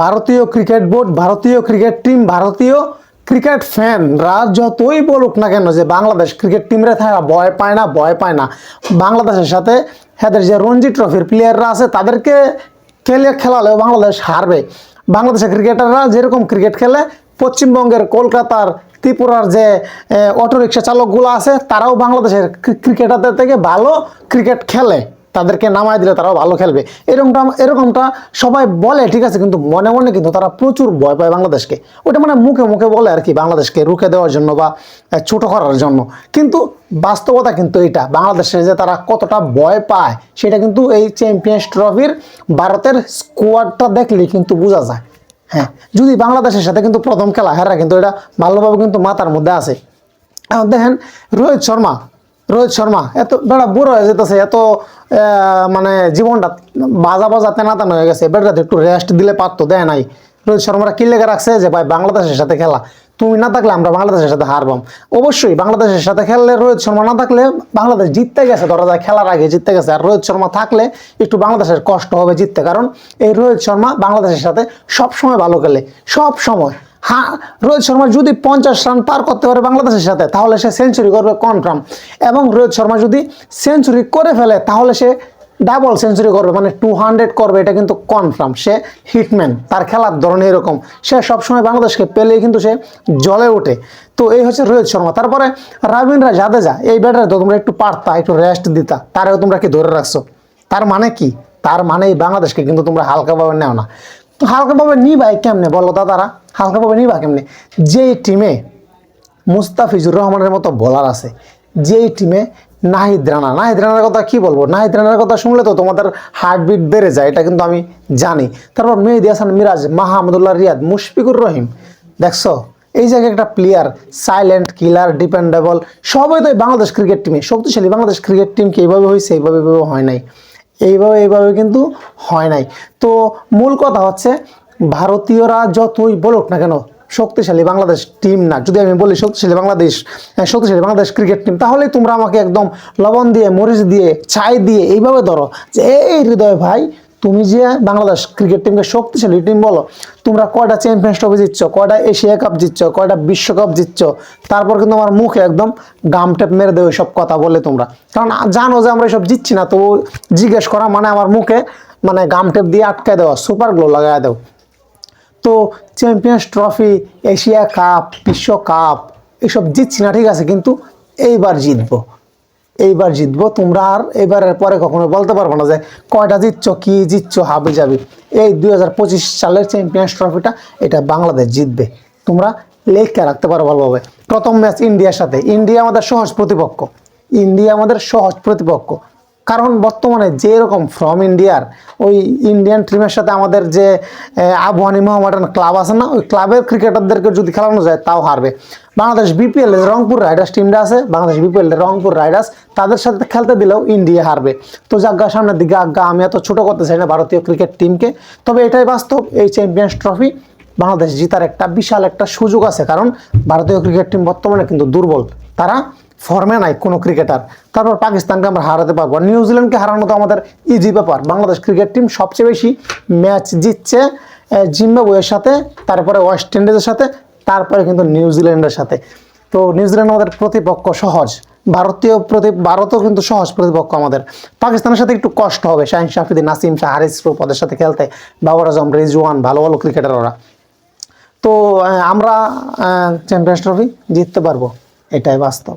ভারতীয় cricket board ভারতীয় cricket team ভারতীয় ক্রিকেট ফ্যানরা যতই বলুক না কেন যে বাংলাদেশ ক্রিকেট টিমরে থাকা ভয় পায় না, ভয় পায় না। বাংলাদেশের সাথে এদের যে রঞ্জি ট্রফির প্লেয়াররা আছে, তাদেরকে খেলে খেলালেও বাংলাদেশ হারবে। বাংলাদেশের ক্রিকেটাররা যেরকম ক্রিকেট খেলে, পশ্চিমবঙ্গের কলকাতার ত্রিপুরার যে অটোরিক্সা চালকগুলো আছে, তারাও বাংলাদেশের ক্রিকেটারদের থেকে ভালো ক্রিকেট খেলে। তাদেরকে নামায় দিলে তারাও ভালো খেলবে। এরকমটা এরকমটা সবাই বলে, ঠিক আছে, কিন্তু মনে মনে কিন্তু তারা প্রচুর ভয় পায় বাংলাদেশকে। ওটা মানে মুখে মুখে বলে আর কি, বাংলাদেশকে রুখে দেওয়ার জন্য বা ছোট করার জন্য। কিন্তু বাস্তবতা কিন্তু এটা বাংলাদেশে যে তারা কতটা ভয় পায়, সেটা কিন্তু এই চ্যাম্পিয়ন্স ট্রফির ভারতের স্কোয়াডটা দেখলেই কিন্তু বোঝা যায়। হ্যাঁ যদি বাংলাদেশের সাথে কিন্তু প্রথম খেলা, হেরা কিন্তু এটা ভালোভাবে কিন্তু মাথার মধ্যে আছে। দেখেন, রোহিত শর্মা রোহিত শর্মা, এত বেড়া বুড়ো হয়ে যেতেছে, এত মানে জীবনটা বাজা বাজা তেনা তেনা হয়ে গেছে। বেটাতে একটু রেস্ট দিলে পারতো, দেয় নাই। রোহিত শর্মারা কি লেগে রাখছে? যে ভাই, বাংলাদেশের সাথে খেলা। তুমি না থাকলে আমরা বাংলাদেশের সাথে হারবাম অবশ্যই বাংলাদেশের সাথে খেললে রোহিত শর্মা না থাকলে বাংলাদেশ জিততে গেছে, ধরা যায় খেলার আগে জিততে গেছে। আর রোহিত শর্মা থাকলে একটু বাংলাদেশের কষ্ট হবে জিততে। কারণ এই রোহিত শর্মা বাংলাদেশের সাথে সব সময় ভালো খেলে। সব সময় হ্যাঁ রোহিত শর্মা যদি পঞ্চাশ রান পার করতে পারে বাংলাদেশের সাথে, তাহলে সে সেঞ্চুরি করবে কনফার্ম এবং রোহিত শর্মা যদি সেঞ্চুরি করে ফেলে, তাহলে সে ডাবল সেঞ্চুরি করবে মানে টু হান্ড্রেড করবে, এটা কিন্তু কনফার্ম সে হিটম্যান তার খেলার ধরন এরকম। সে সবসময় বাংলাদেশকে পেলেই কিন্তু সে জলে ওঠে। তো এই হচ্ছে রোহিত শর্মা। তারপরে রবীন্দ্র জাদেজা, এই ব্যাটারে তো তোমরা একটু পারতা, একটু রেস্ট দিতা, তারেও তোমরা কি ধরে রাখছো? তার মানে কি? তার মানে এই বাংলাদেশকে কিন্তু তোমরা হালকাভাবে নেও না। তো হালকাভাবে নিবাই কেমনে বলো তারা হালকাভাবে নিবা কেমনে? যেই টিমে মুস্তাফিজুর রহমানের মতো বোলার আছে, যেই টিমে নাহিদ রানা, নাহিদ রানার কথা কি বলব? নাহিদ রানার কথা শুনলে তো তোমাদের হার্টবিট বেড়ে যায়, এটা কিন্তু আমি জানি। তারপর মেহেদি হাসান মিরাজ, মাহমুদুল্লাহ রিয়াদ, মুশফিকুর রহিম, দেখছ? এই জায়গায় একটা প্লেয়ার সাইলেন্ট কিলার ডিপেন্ডেবল সবাই তো বাংলাদেশ ক্রিকেট টিমে শক্তিশালী বাংলাদেশ ক্রিকেট টিম কি এইভাবে হয়েছে, এইভাবে হয় নাই। এইভাবে এইভাবে কিন্তু হয় নাই। তো মূল কথা হচ্ছে, ভারতীয়রা যতই বলুক না কেন, শক্তিশালী বাংলাদেশ টিম না। যদি আমি বলি শক্তিশালী বাংলাদেশ শক্তিশালী বাংলাদেশ ক্রিকেট টিম তাহলে তোমরা আমাকে একদম লবণ দিয়ে, মরিচ দিয়ে, ছাই দিয়ে এইভাবে ধরো যে, এই হৃদয় ভাই তুমি যে বাংলাদেশ ক্রিকেট টিমকে শক্তিশালী টিম বলো, তোমরা কয়টা চ্যাম্পিয়ন্স ট্রফি জিতছ, কয়টা এশিয়া কাপ জিতছ, কয়টা বিশ্বকাপ জিতছ? তারপর কিন্তু আমার মুখে একদম গাম টেপ মেরে দেবে সব কথা বলে তোমরা। কারণ জানো যে আমরা এসব জিতছি না, তো জিজ্ঞেস করা মানে আমার মুখে মানে গাম টেপ দিয়ে আটকায় দেওয়া সুপার গ্লো লাগায় দেও। তো চ্যাম্পিয়ন্স ট্রফি এশিয়া কাপ বিশ্বকাপ এসব জিতছি না, ঠিক আছে, কিন্তু এইবার জিতবো। এইবার জিতবো, তোমরা আর এবারের পরে কখনো বলতে পারব না যে কয়টা জিতছো, কি জিতছো, হাবি যাবি এই দুই হাজার পঁচিশ সালের চ্যাম্পিয়ন্স ট্রফিটা এটা বাংলাদেশ জিতবে। তোমরা লেখকে রাখতে পারো ভালোভাবে। প্রথম ম্যাচ ইন্ডিয়ার সাথে। ইন্ডিয়া আমাদের সহজ প্রতিপক্ষ। ইন্ডিয়া আমাদের সহজ প্রতিপক্ষ। কারণ বর্তমানে যে রকম ফ্রম ইন্ডিয়ার ওই ইন্ডিয়ান টিমের সাথে আমাদের যে আবহানী মোহামেডান ক্লাব আছে না, ওই ক্লাবের ক্রিকেটারদেরকে যদি খেলানো যায়, তাও হারবে। বাংলাদেশ বিপিএল রংপুর রাইডার্স টিমটা আছে, বাংলাদেশ বিপিএল রংপুর রাইডার্স তাদের সাথে খেলতে দিলেও ইন্ডিয়া হারবে। তো যাজ্ঞা সামনের দিকে আজ্ঞা আমি এত ছোটো করতে চাই না ভারতীয় ক্রিকেট টিমকে তবে এটাই বাস্তব, এই চ্যাম্পিয়ন্স ট্রফি বাংলাদেশ জিতার একটা বিশাল একটা সুযোগ আছে, কারণ ভারতীয় ক্রিকেট টিম বর্তমানে কিন্তু দুর্বল। তারা ফর্মে নাই কোনো ক্রিকেটার তারপর পাকিস্তানকে আমরা হারাতে পারব। নিউজিল্যান্ডকে হারানো তো আমাদের ইজি ব্যাপার। বাংলাদেশ ক্রিকেট টিম সবচেয়ে বেশি ম্যাচ জিতছে জিম্বাবুয়ের সাথে, তারপরে ওয়েস্ট ইন্ডিজের সাথে, তারপরে কিন্তু নিউজিল্যান্ডের সাথে। তো নিউজিল্যান্ড আমাদের প্রতিপক্ষ সহজ। ভারতীয় প্রতি, ভারতও কিন্তু সহজ প্রতিপক্ষ আমাদের। পাকিস্তানের সাথে একটু কষ্ট হবে। শাহিন শাফিদি, নাসিম শাহ, হারিস রূপ ওদের সাথে খেলতে। বাবর আজম, রিজওয়ান, ভালো ভালো ক্রিকেটার ওরা। তো আমরা চ্যাম্পিয়ন্স ট্রফি জিততে পারব। এটাই বাস্তব।